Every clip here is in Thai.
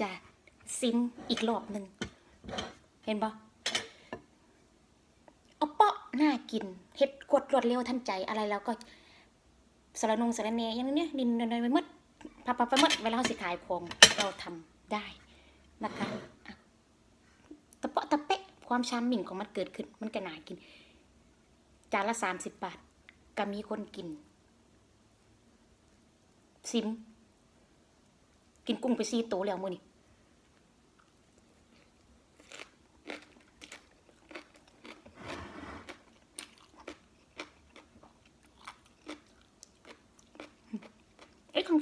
จะซิมอีกรอบหนึ่ง เห็นปะเอาเปาะน่ากินเฮ็ดกดรวดเร็วทันใจอะไรแล้วก็สารนงสารเนยอย่างนี้นินนไปมดพับพับไปมดเวลาเราสิขายของเราทำได้นะคะอะตะเปาะตะเปะความชามหมิ่งของมันเกิดขึ้น มันก็น่ากิน จานละสามสิบบาทก็มีคนกิน ซิม กินกุ้งไปซีโตแล้วมือนี่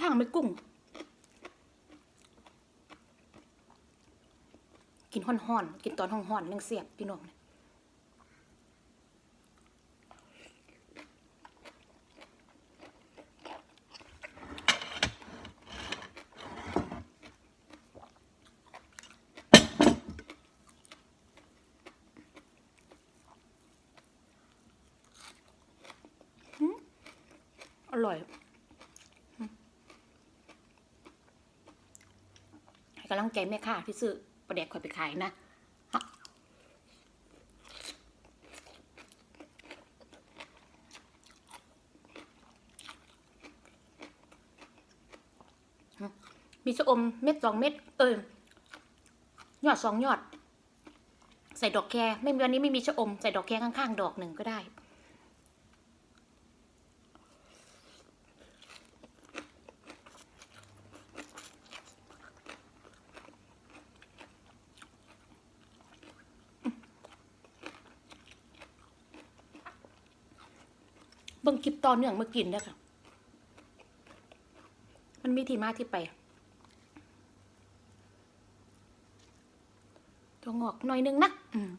ข้างๆไม่กุ้ง กินห่อนๆกินตอนห่อนๆยังเสียบพี่น้องเนี่ยอร่อยอืมให้ กำลังใจแม่ค้าที่ซื้อประเด็กข่อยไปขายนะมมีชะอมเม็ดสองเม็ดเออยอดสองยอด ใส่ดอกแครไม่มีวันนี้ไม่มีชะอมใส่ดอกแครข้างๆ ดอกหนึ่งก็ได้ เบิ่งคลิปตอนเนื่องมากินได้ค่ะ มันมีที่มาที่ไปตัวงอกหน่อยนึงนะอืม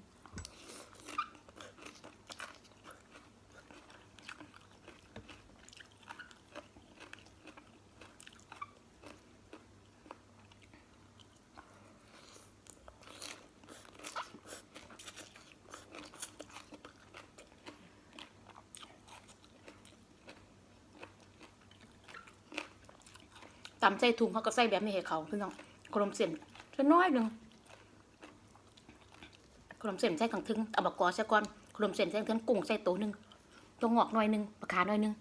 ตำใส่ถุงเขาก็ใส่แบบนี้ให้เขาพี่น้องขนมเส้นแค่น้อยหนึ่งขนมเส้นใส่ขังทึงเอาบกกอใส่ก่อนขนมเส้นใส่ขังทึงกุ้งใส่ตัวหนึ่งตัวงอกหน่อยหนึ่งปลาขาหน่อยหนึ่ง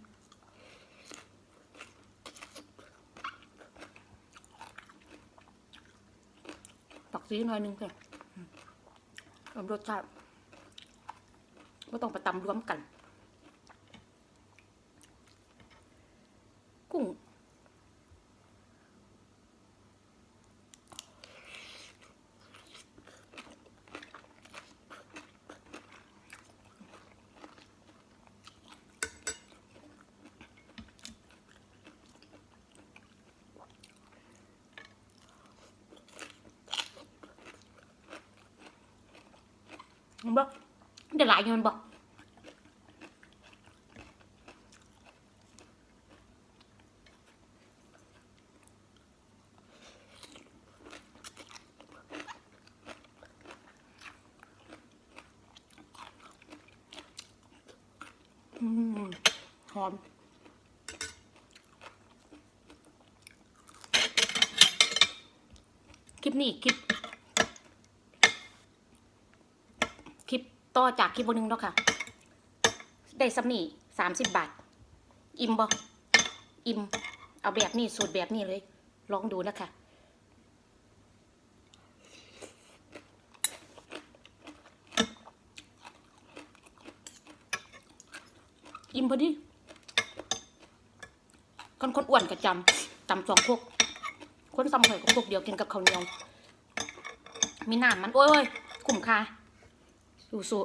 ปักซีหน่อยหนึ่งค่ะอืมรวมรสชาติไม่ต้องไปตำรวมกัน กุ้ง เห็นบ่ได้หลายอยู่แมันบ่อืมหอมคลิปนี้คลิป คลิป ต่อจากคลิปนหนึ่งแล้วค่ะ ได้ซัมนี่สามสิบบาท อิ่มบ่อิ่ม เอาแบบนี้สูตรแบบนี้เลย ลองดูนะคะอิ่มพอดีคนคนอ้วนก็จำจำสองพวกคนซ้ำข่อยก็พวกเดียวกินกับข้าวเหนียว มีน้ำมัน โอ้ยโอ้ยคุ้มค่า สู้สู้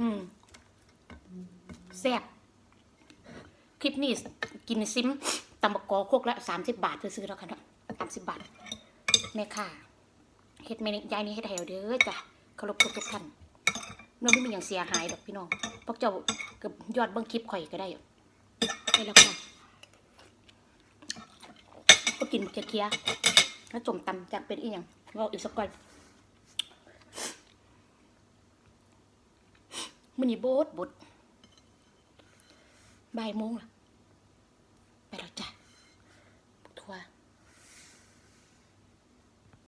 อืมแซ่บคลิปนี้กินซิมตำบักกอโคกละสามสิบบาทซื้อแล้วค่ะเนาะสามสิบบาทแม่ค่ะเฮ็ดแม่นี่ยายนี่เฮ็ดให้เด้อจ้ะเคารพทุกทุกท่านมันไม่มีอย่างเสียหายดอกพี่น้องพวกเจ้ากับยอดเบิ่งคลิปข่อยก็ได้ได้แล้วค่ะก็กินเคลียร์ๆแล้วจมตำจากเป็นอีหยังเราอีกสักก่อน มันนี่บดบดบ่ายโมงล่ะ